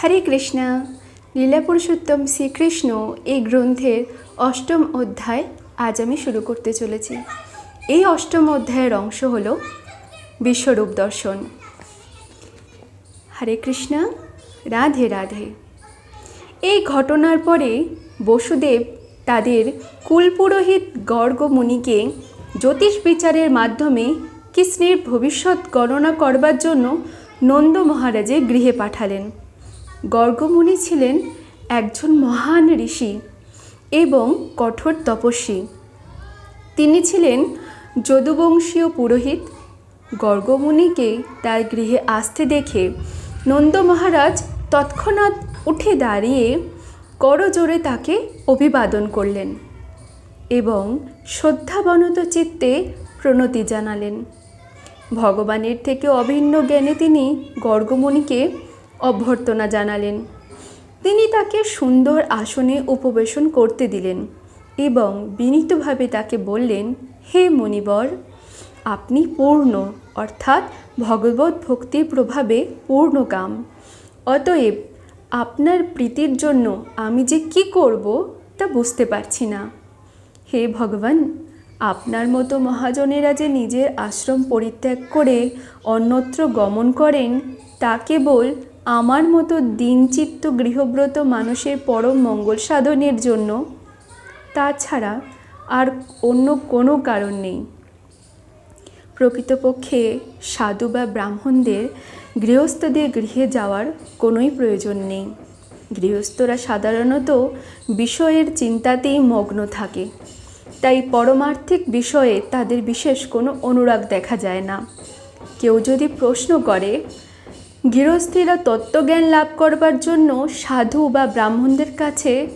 হরে কৃষ্ণা। লীলা পুরুষোত্তম শ্রীকৃষ্ণ এই গ্রন্থের অষ্টম অধ্যায় আজ আমি শুরু করতে চলেছি। এই অষ্টম অধ্যায়ের অংশ হল বিশ্বরূপ দর্শন। হরে কৃষ্ণা, রাধে রাধে। এই ঘটনার পরে বসুদেব তাদের কুলপুরোহিত গর্গ মুনিকে জ্যোতিষ বিচারের মাধ্যমে কৃষ্ণের ভবিষ্যৎ গণনা করবার জন্য নন্দ মহারাজের গৃহে পাঠালেন। গর্গমুনি ছিলেন একজন মহান ঋষি এবং কঠোর তপস্বী। তিনি ছিলেন যদুবংশীয় পুরোহিত। গর্গমুনিকে তার গৃহে আসতে দেখে নন্দ মহারাজ তৎক্ষণাৎ উঠে দাঁড়িয়ে করজোরে তাকে অভিবাদন করলেন এবং শ্রদ্ধাবনত চিত্তে প্রণতি জানালেন। ভগবানের থেকে অভিন্ন জ্ঞানে তিনি গর্গমণিকে অভ্যর্থনা জানালেন। তিনি তাকে সুন্দর আসনে উপবেশন করতে দিলেন এবং বিনীতভাবে তাকে বললেন, হে মণিবর, আপনি পূর্ণ, অর্থাৎ ভগবত ভক্তির প্রভাবে পূর্ণকাম। অতএব আপনার প্রীতির জন্য আমি যে কি করব তা বুঝতে পারছি না। হে ভগবান, আপনার মতো মহাজনেরা যে নিজের আশ্রম পরিত্যাগ করে অন্যত্র গমন করেন, তা কেবল আমার মতো দিনচিত্ত গৃহব্রত মানুষের পরম মঙ্গল সাধনের জন্য, তাছাড়া আর অন্য কোনো কারণ নেই। প্রকৃতপক্ষে সাধু বা ব্রাহ্মণদের গৃহস্থদের গৃহে যাওয়ার কোনোই প্রয়োজন নেই। গৃহস্থরা সাধারণত বিষয়ের চিন্তাতেই মগ্ন থাকে, তাই পরমার্থিক বিষয়ে তাদের বিশেষ কোনো অনুরাগ দেখা যায় না। কেউ যদি প্রশ্ন করে গৃহস্থীরা তত্ত্বজ্ঞান লাভ করবার জন্য সাধু বা ব্রাহ্মণদের কাছে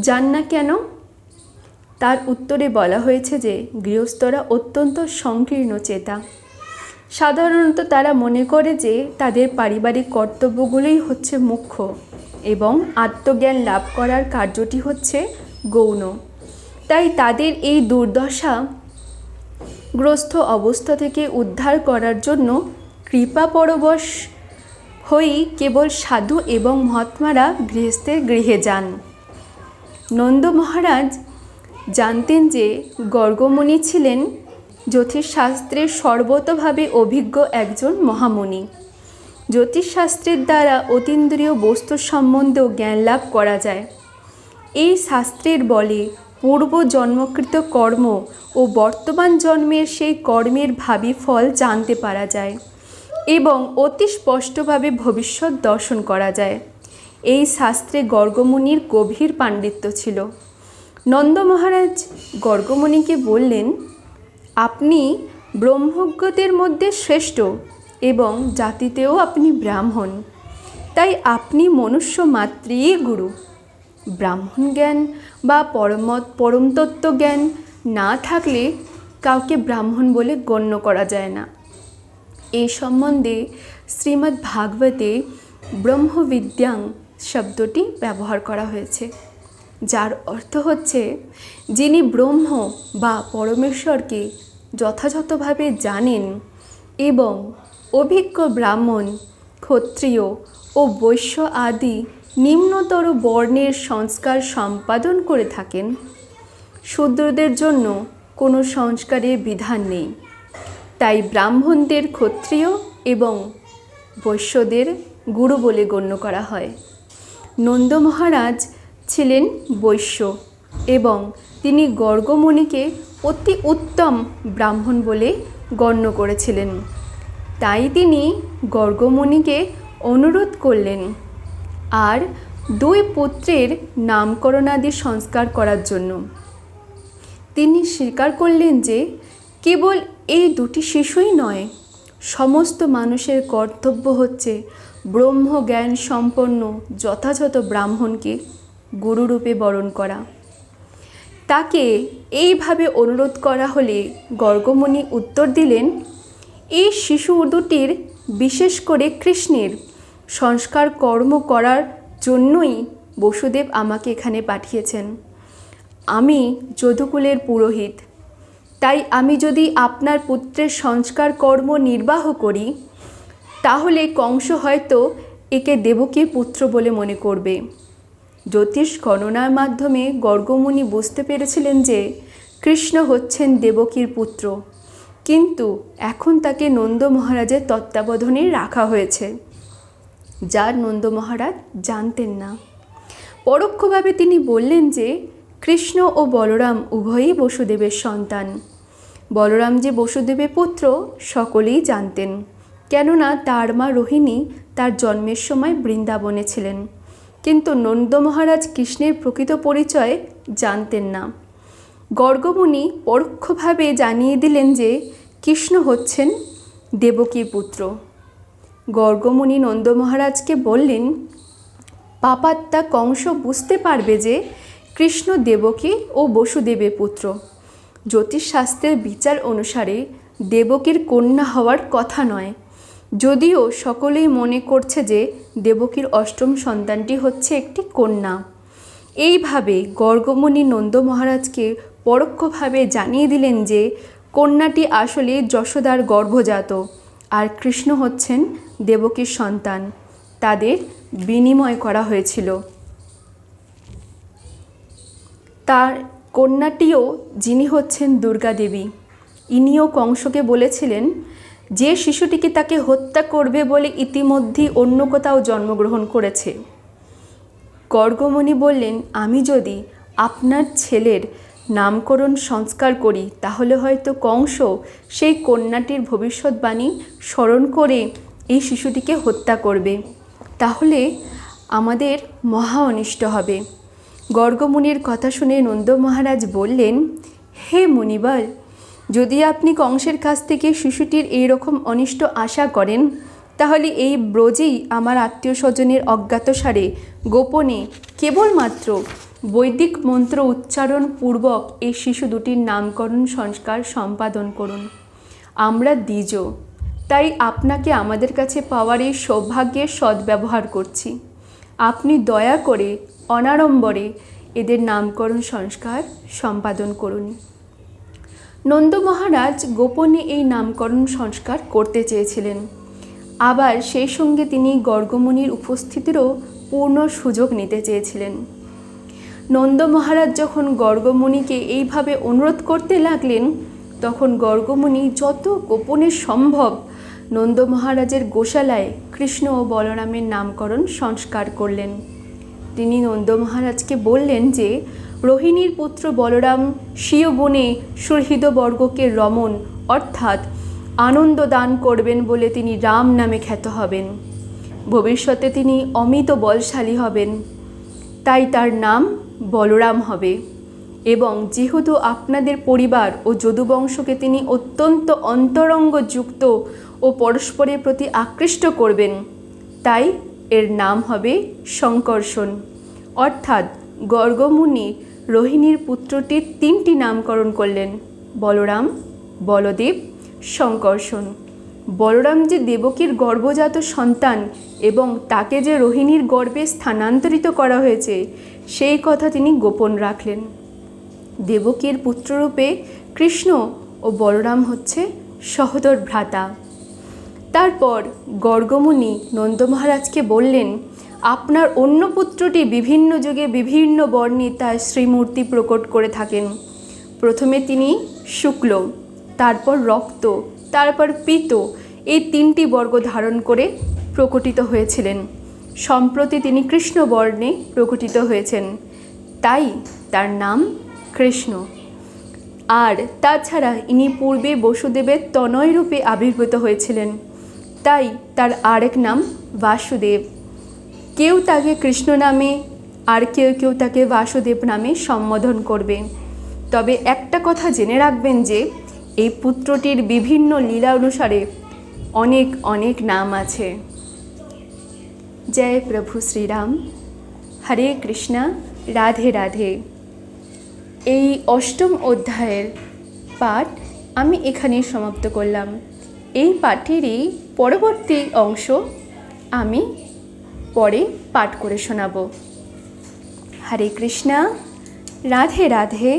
যান না কেন? তার উত্তরে বলা হয়েছে যে, গৃহস্থরা অত্যন্ত সংকীর্ণ চেতা। সাধারণত তারা মনে করে যে, তাদের পারিবারিক কর্তব্যগুলোই হচ্ছে মুখ্য এবং আত্মজ্ঞান লাভ করার কার্যটি হচ্ছে গৌণ। তাই তাদের এই দুর্দশা গ্রস্ত অবস্থা থেকে উদ্ধার করার জন্য কৃপা পরবশ হয়েই কেবল সাধু এবং মহাত্মারা গৃহস্থের গৃহে যান। নন্দ মহারাজ জানতেন যে গর্গমণি ছিলেন জ্যোতিষশাস্ত্রের সর্বতভাবে অভিজ্ঞ একজন মহামণি। জ্যোতিষশাস্ত্রের দ্বারা অতীন্দ্রিয় বস্তু সম্বন্ধেও জ্ঞান লাভ করা যায়। এই শাস্ত্রের বলে পূর্ব জন্মকৃত কর্ম ও বর্তমান জন্মের সেই কর্মের ভাবি ফল জানতে পারা যায়। এবং অতি স্পষ্টভাবে ভবিষ্যৎ দর্শন করা যায়। এই শাস্ত্রে গর্গমুনির গভীর পাণ্ডিত্য ছিল। নন্দ মহারাজ গর্গমুনিকে বললেন, আপনি ব্রহ্মজ্ঞদের মধ্যে শ্রেষ্ঠ এবং জাতিতেও আপনি ব্রাহ্মণ। তাই আপনি মনুষ্য মাতৃই গুরু। ব্রাহ্মণ জ্ঞান বা পরমত পরমতত্ত্ব জ্ঞান না থাকলে কাউকে ব্রাহ্মণ বলে গণ্য করা যায় না। এই সম্বন্ধে শ্রীমদ্ ভাগবতে ব্রহ্মবিদ্যাং শব্দটি ব্যবহার করা হয়েছে, যার অর্থ হচ্ছে, যিনি ব্রহ্ম বা পরমেশ্বরকে যথাযথভাবে জানেন এবং অভিজ্ঞ ব্রাহ্মণ, ক্ষত্রিয় ও বৈশ্য আদি নিম্নতর বর্ণের সংস্কার সম্পাদন করে থাকেন, শূদ্রদের জন্য কোনো সংস্কারের বিধান নেই। তাই ব্রাহ্মণদের ক্ষত্রিয় এবং বৈশ্যদের গুরু বলে গণ্য করা হয়। নন্দ মহারাজ ছিলেন বৈশ্য এবং তিনি গর্গমণিকে অতি উত্তম ব্রাহ্মণ বলে গণ্য করেছিলেন। তাই তিনি গর্গমণিকে অনুরোধ করলেন আর দুই পুত্রের নামকরণাদি সংস্কার করার জন্য। তিনি স্বীকার করলেন যে কেবল এই দুটি শিশুই নয়, সমস্ত মানুষের কর্তব্য হচ্ছে ব্রহ্মজ্ঞান সম্পন্ন যথাযথ ব্রাহ্মণকে গুরুরূপে বরণ করা। তাকে এইভাবে অনুরোধ করা হলে গর্গমণি উত্তর দিলেন, এই শিশু দুটির, বিশেষ করে কৃষ্ণের, সংস্কার কর্ম করার জন্যই বসুদেব আমাকে এখানে পাঠিয়েছেন। আমি যদুকুলের পুরোহিত। তাই আমি যদি আপনার পুত্রের সংস্কার কর্ম নির্বাহ করি, তাহলে কংস হয়তো একে দেবকীর পুত্র বলে মনে করবে। জ্যোতিষ গণনার মাধ্যমে গর্গমুনি বুঝতে পেরেছিলেন যে কৃষ্ণ হচ্ছেন দেবকীর পুত্র। কিন্তু এখন তাকে নন্দ মহারাজের তত্ত্বাবধানে রাখা হয়েছে। যার নন্দ মহারাজ জানতেন না। পরোক্ষভাবে তিনি বললেন যে কৃষ্ণ ও বলরাম উভয়ই বসুদেবের সন্তান। বলরাম যে বসুদেবের পুত্র, সকলেই জানতেন। কেননা তার মা রোহিণী তার জন্মের সময় বৃন্দাবনে ছিলেন। কিন্তু নন্দ মহারাজ কৃষ্ণের প্রকৃত পরিচয় জানতেন না। গর্গমুনি পরোক্ষভাবে জানিয়ে দিলেন যে কৃষ্ণ হচ্ছেন দেবকীর পুত্র। গর্গমুনি নন্দ মহারাজকে বললেন, পাপাত্মা কংস বুঝতে পারবে যে কৃষ্ণ দেবকী ও বসুদেবের পুত্র। জ্যোতিষশাস্ত্রের বিচার অনুসারে দেবকীর কন্যা হওয়ার কথা নয়। যদিও সকলেই মনে করছে যে দেবকীর অষ্টম সন্তানটি হচ্ছে একটি কন্যা। এইভাবে গর্গমণি নন্দ মহারাজকে পরোক্ষভাবে জানিয়ে দিলেন যে কন্যাটি আসলে যশোদার গর্ভজাত আর কৃষ্ণ হচ্ছেন দেবকীর সন্তান। তাদের বিনিময় করা হয়েছিল। তার কন্যাটিও যিনি হচ্ছেন দুর্গা দেবী, ইনিও কংসকে বলেছিলেন, যে শিশুটিকে তাকে হত্যা করবে বলে ইতিমধ্যেই অন্য কোথাও জন্মগ্রহণ করেছে। গর্গমণি বললেন, আমি যদি আপনার ছেলের নামকরণ সংস্কার করি, তাহলে হয়তো কংস সেই কন্যাটির ভবিষ্যৎবাণী স্মরণ করে এই শিশুটিকে হত্যা করবে। তাহলে আমাদের মহা অনিষ্ট হবে। গর্গমুনির কথা শুনে নন্দ মহারাজ বললেন, হে মুনিবর যদি আপনি কংসের কাছ থেকে শিশুটির এই রকম অনিষ্ট আশা করেন, তাহলে এই ব্রজেই আমার আত্মীয় স্বজনের অজ্ঞাতসারে গোপনে কেবলমাত্র বৈদিক মন্ত্র উচ্চারণ পূর্বক এই শিশু দুটির নামকরণ সংস্কার সম্পাদন করুন। আমরা দ্বিজ, তাই আপনাকে আমাদের কাছে পাওয়ার এই সৌভাগ্যের সদ্ব্যবহার করছি। আপনি দয়া করে অনাড়ম্বরে এদের নামকরণ সংস্কার সম্পাদন করুন। নন্দ মহারাজ গোপনে এই নামকরণ সংস্কার করতে চেয়েছিলেন। আবার সেই সঙ্গে তিনি গর্গমণির উপস্থিতিরও পূর্ণ সুযোগ নিতে চেয়েছিলেন। নন্দ মহারাজ যখন গর্গমুনিকে এইভাবে অনুরোধ করতে লাগলেন, তখন গর্গমণি যত গোপনে সম্ভব নন্দ মহারাজের গোশালায় কৃষ্ণ ও বলরামের নামকরণ সংস্কার করলেন। তিনি নন্দ মহারাজকে বললেন যে, রোহিণীর পুত্র বলরাম স্বীয় গুণে সুহৃদবর্গকে রমন অর্থাৎ আনন্দ দান করবেন বলে তিনি রাম নামে খ্যাত হবেন। ভবিষ্যতে তিনি অমিত বলশালী হবেন। তাই তার নাম বলরাম হবে। এবং যেহেতু আপনাদের পরিবার ও যদুবংশকে তিনি অত্যন্ত অন্তরঙ্গযুক্ত ও পরস্পরের প্রতি আকৃষ্ট করবেন, তাই এর নাম হবে শঙ্কর্ষণ অর্থাৎ গর্গমুনি রোহিণীর পুত্রটির তিনটি নামকরণ করলেন। বলরাম, বলদেব শঙ্কর্ষণ বলরাম যে দেবকীর গর্ভজাত সন্তান এবং তাকে যে রোহিণীর গর্ভে স্থানান্তরিত করা হয়েছে, সেই কথা তিনি গোপন রাখলেন। দেবকীর পুত্ররূপে কৃষ্ণ ও বলরাম হচ্ছে সহোদর ভ্রাতা। তারপর গর্গমুনি নন্দ মহারাজকে বললেন, আপনার অন্য পুত্রটি বিভিন্ন যুগে বিভিন্ন বর্ণে তার শ্রীমূর্তি প্রকট করে থাকেন। প্রথমে তিনি শুক্ল, তারপর রক্ত, তারপর পিত এই তিনটি বর্গ ধারণ করে প্রকটিত হয়েছিলেন। সম্প্রতি তিনি কৃষ্ণ বর্ণে প্রকটিত হয়েছেন। তাই তার নাম কৃষ্ণ। আর তাছাড়া ইনি পূর্বে বসুদেবের তনয় রূপে আবির্ভূত হয়েছিলেন। তাই তার আরেক নাম বাসুদেব। কেউ তাকে কৃষ্ণ নামে আর কেউ কেউ তাকে বাসুদেব নামে সম্বোধন করবে। তবে একটা কথা জেনে রাখবেন যে, এই পুত্রটির বিভিন্ন লীলা অনুসারে অনেক অনেক নাম আছে। জয় প্রভু শ্রীরাম। হরে কৃষ্ণা। রাধে রাধে। এই অষ্টম অধ্যায়ের পাঠ আমি এখানেই সমাপ্ত করলাম। এই পাঠেরই পরবর্তী অংশ আমি পরে পাঠ করে শোনাব। হরে কৃষ্ণা রাধে রাধে।